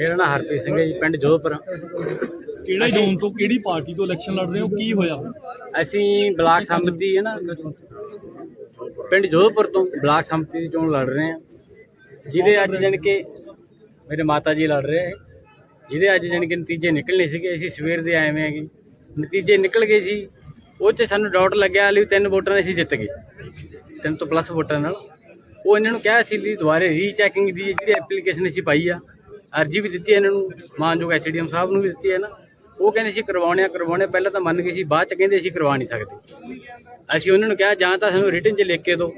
ਮੇਰਾ ਨਾਮ ਹਰਪ੍ਰੀਤ ਸਿੰਘ ਹੈ ਜੀ ਪਿੰਡ ਜੋਧਪੁਰ। ਕਿਹੜੇ ਜ਼ੋਨ ਤੋਂ ਕਿਹੜੀ ਪਾਰਟੀ ਤੋਂ ਇਲੈਕਸ਼ਨ ਲੜ ਰਹੇ ਹੋ? ਕੀ ਹੋਇਆ? ਅਸੀਂ ਬਲਾਕ ਸੰਮਤੀ ਹੈ ਨਾ ਪਿੰਡ ਜੋਧਪੁਰ ਤੋਂ ਬਲਾਕ ਸੰਮਤੀ ਦੀ ਚੋਣ ਲੜ ਰਹੇ ਹਾਂ। ਜਿਹਦੇ ਅੱਜ ਜਾਣੀ ਕਿ ਮੇਰੇ ਮਾਤਾ ਜੀ ਲੜ ਰਹੇ ਜਿਹਦੇ ਅੱਜ ਜਾਣੀ ਕਿ ਨਤੀਜੇ ਨਿਕਲਣੇ ਸੀਗੇ ਅਸੀਂ ਸਵੇਰ ਦੇ ਆਏ ਹੋਏ ਹੈਗੇ। ਨਤੀਜੇ ਨਿਕਲ ਗਏ ਸੀ ਉਹ 'ਚ ਸਾਨੂੰ ਡਾਊਟ ਲੱਗਿਆ ਲਈ ਤਿੰਨ ਵੋਟਾਂ ਨਾਲ ਅਸੀਂ ਜਿੱਤ ਗਏ। ਤਿੰਨ ਤੋਂ ਪਲੱਸ ਵੋਟਾਂ ਨਾਲ। ਉਹ ਇਹਨਾਂ ਨੂੰ ਕਿਹਾ ਸੀ ਵੀ ਦੁਬਾਰੇ ਰੀਚੈਕਿੰਗ ਦੀ ਜਿਹੜੀ ਐਪਲੀਕੇਸ਼ਨ ਅਸੀਂ ਪਾਈ ਆ ਅਰਜੀ ਵੀ ਦਿੱਤੀ ਹੈ ਇਹਨਾਂ ਨੂੰ, ਮਾਨਯੋਗ ਐਚਡੀਐਮ ਸਾਹਿਬ ਨੂੰ ਵੀ ਦਿੱਤੀ ਹੈ ਨਾ। ਉਹ ਕਹਿੰਦੇ ਸੀ ਕਰਵਾਉਣੇ ਆ, ਕਰਵਾਉਣੇ ਪਹਿਲਾਂ ਤਾਂ ਮੰਨ ਗਏ ਸੀ, ਬਾਅਦ ਚ ਕਹਿੰਦੇ ਅਸੀਂ ਕਰਵਾ ਨਹੀਂ ਸਕਦੇ। ਅਸੀਂ ਉਹਨਾਂ ਨੂੰ ਕਿਹਾ, ਜਾਂ ਤਾਂ ਸਾਨੂੰ ਰਿਟਨ 'ਚ ਲਿਖ ਕੇ ਦਿਓ।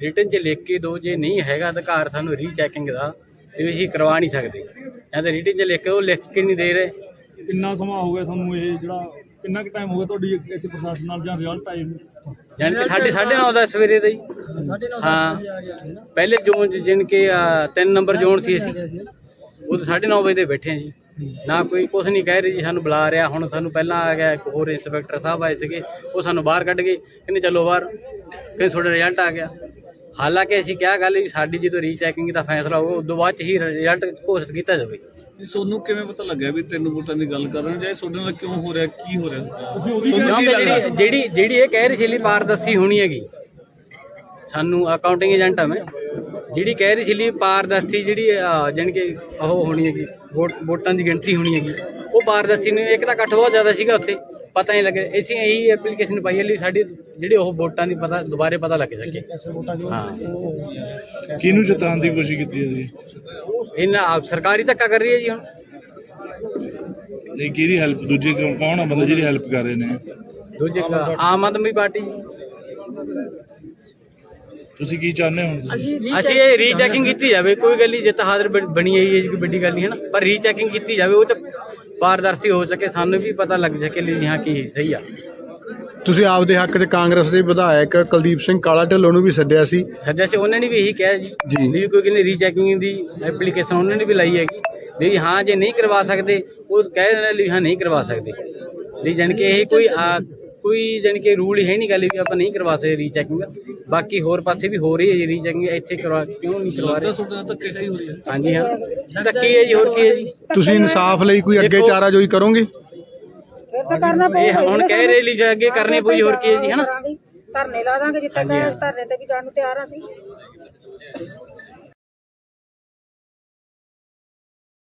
ਰਿਟਨ 'ਚ ਲਿਖ ਕੇ ਦਿਓ, ਜੇ ਨਹੀਂ ਹੈਗਾ ਅਧਿਕਾਰ ਸਾਨੂੰ ਰੀਚੈਕਿੰਗ ਦਾ, ਤੇ ਵੀ ਅਸੀਂ ਕਰਵਾ ਨਹੀਂ ਸਕਦੇ। ਜਾਂ ਤਾਂ ਰਿਟਨ 'ਚ ਲਿਖ ਕੇ ਉਹ ਲਿਖ ਕੇ ਨਹੀਂ ਦੇ ਰਹੇ। ਕਿੰਨਾ ਸਮਾਂ ਹੋ ਗਿਆ ਤੁਹਾਨੂੰ ਇਹ ਜਿਹੜਾ ਕਿੰਨਾ ਕੁ ਟਾਈਮ ਹੋ ਗਿਆ ਤੁਹਾਡੀ ਇੱਥੇ ਪ੍ਰਸ਼ਾਸਨ ਨਾਲ ਜਾਂ ਰਿਜ਼ਲਟ ਆਏ ਨੂੰ ਜਾਣੀ ਕਿ ਸਾਡੇ ਸਾਢੇ ਨੌ ਦਾ ਸਵੇਰੇ ਦਾ ਹੀ। ਹਾਂ। ਪਹਿਲੇ ਜ਼ੋਨ ਜਿਨ ਕਿ ਤਿੰਨ ਨੰਬਰ ਜ਼ੋਨ ਸੀ ਅਸੀਂ। ਉਹ ਤਾਂ ਸਾਢੇ ਨੌ ਵਜੇ ਦੇ ਬੈਠੇ ਆ ਜੀ। ਨਾ ਕੋਈ ਕੁਝ ਨਹੀਂ ਕਹਿ ਰਹੀ ਜੀ ਸਾਨੂੰ ਬੁਲਾ ਰਿਹਾ। ਹੁਣ ਸਾਨੂੰ ਪਹਿਲਾਂ ਆ ਗਿਆ ਇੱਕ ਹੋਰ ਇੰਸਪੈਕਟਰ ਸਾਹਿਬ ਆਏ ਸੀਗੇ। ਉਹ ਸਾਨੂੰ ਬਾਹਰ ਕੱਢ ਗਏ। ਕਹਿੰਦੇ ਚਲੋ ਬਾਹਰ। ਕਹਿੰਦੇ ਤੁਹਾਡਾ ਰਿਜ਼ਲਟ ਆ ਗਿਆ। ਹਾਲਾਂਕਿ ਅਸੀਂ ਕਿਹਾ ਗੱਲ ਵੀ ਸਾਡੀ ਜਦੋਂ ਰੀਚੈਕਿੰਗ ਦਾ ਫੈਸਲਾ ਹੋਊਗਾ ਉਦੋਂ ਬਾਅਦ ਚ ਹੀ ਰਿਜ਼ਲਟ ਘੋਸ਼ਿਤ ਕੀਤਾ ਜਾਵੇ। ਸੋਨੂੰ ਕਿਵੇਂ ਪਤਾ ਲੱਗਿਆ ਵੀ ਤਿੰਨ ਵੋਟਾਂ ਦੀ ਗੱਲ ਕਰ ਰਹੇ ਹੋ ਜਾਂ ਤੁਹਾਡੇ ਨਾਲ ਕਿਉਂ ਹੋ ਰਿਹਾ ਕੀ ਹੋ ਰਿਹਾ? ਤੁਸੀਂ ਉਹਦੀ ਜਿਹੜੀ ਜਿਹੜੀ ਜਿਹੜੀ ਇਹ ਕਹਿ ਰਹੀ ਲਈ ਪਾਰਦਰਸ਼ੀ ਹੋਣੀ ਹੈਗੀ। ਸਾਨੂੰ ਅਕਾਊਂਟਿੰਗ ਏਜੰਟ ਆ ਮੈਂ। ਜਿਹੜੀ ਕਹਿ ਰਹੀ ਲਈ ਪਾਰਦਰਸ਼ੀ ਜਿਹੜੀ ਜਾਣੀ ਕਿ ਉਹ ਹੋਣੀ ਹੈਗੀ ਵੋਟ ਵੋਟਾਂ ਦੀ ਗਿਣਤੀ ਹੋਣੀ ਹੈਗੀ। ਉਹ ਪਾਰਦਰਸ਼ੀ ਨੇ ਇੱਕ ਤਾਂ ਇਕੱਠ ਬਹੁਤ ਜ਼ਿਆਦਾ ਸੀਗਾ ਉੱਥੇ। ਪਤਾ ਨਹੀਂ ਲੱਗਿਆ ਅਸੀਂ ਇਹੀ ਐਪਲੀਕੇਸ਼ਨ ਪਾਈ ਹੈ ਲਈ ਸਾਡੀ ਜਿਹੜੀ ਉਹ ਵੋਟਾਂ ਦੀ ਪਤਾ ਦੁਬਾਰੇ ਪਤਾ ਲੱਗ ਸਕੇ। ਹਾਂ। ਕਿਹਨੂੰ ਜਿਤਾਉਣ ਦੀ ਕੋਸ਼ਿਸ਼ ਕੀਤੀ ਹੈ ਜੀ? ਇਹਨਾਂ ਆਪ ਸਰਕਾਰੀ ਧੱਕਾ ਕਰ ਰਹੀ ਹੈ ਜੀ ਹੁਣ। ਨਹੀਂ ਕਿਹਦੀ ਹੈਲਪ ਦੂਜੇ ਕਿਉਂ ਕੌਣ ਆ ਬੰਦਾ ਜਿਹੜੀ ਹੈਲਪ ਕਰ ਰਹੇ ਨੇ? ਦੂਜੇ ਆਮ ਆਦਮੀ ਪਾਰਟੀ। ਤੁਸੀਂ ਕੀ ਚਾਹੁੰਦੇ ਹੋ? ਅਸੀਂ ਇਹ ਰੀਚੈਕਿੰਗ ਕੀਤੀ ਜਾਵੇ ਕੋਈ ਗੱਲ ਨਹੀਂ ਜਿੱਤ ਹਾਜ਼ਰ ਬਣ- ਹੈ ਜੀ ਕੋਈ ਵੱਡੀ ਗੱਲ ਨਹੀਂ ਹੈ ਨਾ। ਪਰ ਰੀਚੈਕਿੰਗ ਕੀਤੀ ਜਾਵੇ ਉਹ ਚ ਪਾਰਦਰਸ਼ੀ ਹੋ ਸਕੇ ਸਾਨੂੰ ਵੀ ਪਤਾ ਲੱਗ ਸਕੇ ਲਈ ਹਾਂ ਕੀ ਸਹੀ ਆ। ਤੁਸੀਂ ਆਪਦੇ ਹੱਕ 'ਚ ਕਾਂਗਰਸ ਦੇ ਵਿਧਾਇਕ ਕੁਲਦੀਪ ਸਿੰਘ ਕਾਲਾ ਢਿੱਲੋਂ ਨੂੰ ਵੀ ਸੱਦਿਆ ਸੀ। ਸੱਜਾ ਸੀ ਉਹਨਾਂ ਨੇ ਵੀ ਇਹੀ ਕਿਹਾ ਜੀ। ਜੀ। ਵੀ ਕੋਈ ਕਹਿੰਦੇ ਰੀਚੈਕਿੰਗ ਦੀ ਐਪਲੀਕੇਸ਼ਨ ਉਹਨਾਂ ਨੇ ਵੀ ਲਾਈ ਹੈਗੀ। ਵੀ ਹਾਂ ਜੇ ਨਹੀਂ ਕਰਵਾ ਸਕਦੇ ਉਹ ਕਹਿ ਦੇਣਾ ਲਈ ਹਾਂ ਨਹੀਂ ਕਰਵਾ ਸਕਦੇ। ਲਈ ਜਾਣੀ ਕਿ ਇਹ ਕੋਈ ਆ, ਕੋਈ ਜਾਣੀ ਕਿ ਰੂਲ ਹੀ ਨਹੀਂ ਗੱਲ ਵੀ ਆਪਾਂ ਨਹੀਂ ਕਰਵਾ ਸਕਦੇ ਰੀਚੈਕਿੰਗ ਬਾਕੀ ਹੋਰ ਪਾਸੇ ਵੀ ਹੋ ਰਹੀ ਹੈ ਜੀ ਰੀਚੈਕਿੰਗ ਇੱਥੇ ਕਰਵਾ ਕਿਉਂ ਨਹੀਂ ਕਰਵਾ ਰਹੇ? ਤੁਹਾਡੇ ਨਾਲ ਧੱਕੇ ਸਹੀ ਹੋ ਰਹੀ ਹੈ। ਹਾਂਜੀ ਹਾਂ। ਧੱਕੇ ਹੈ ਜੀ ਹੋਰ ਕੀ ਹੈ ਜੀ? ਤੁਸੀਂ ਇਨਸਾਫ ਲਈ ਕੋਈ ਅੱਗੇ ਚਾਰਾਜੋਈ ਕਰੋਗੇ? ਫਿਰ ਤਾਂ ਕਰਨਾ ਪਊਗਾ ਇਹ ਹੁਣ ਕਹਿ ਰਹੇ ਲਈ ਜਾ ਅੱਗੇ ਕਰਨੀ ਪਈ ਹੋਰ ਕੀ ਹੈ ਜੀ ਹਨਾ? ਧਰਨੇ ਲਾ ਦਾਂਗੇ ਜਿੱਥੇ ਧਰਨੇ ਤੇ ਵੀ ਜਾਣ ਨੂੰ ਤਿਆਰ ਆ ਸੀ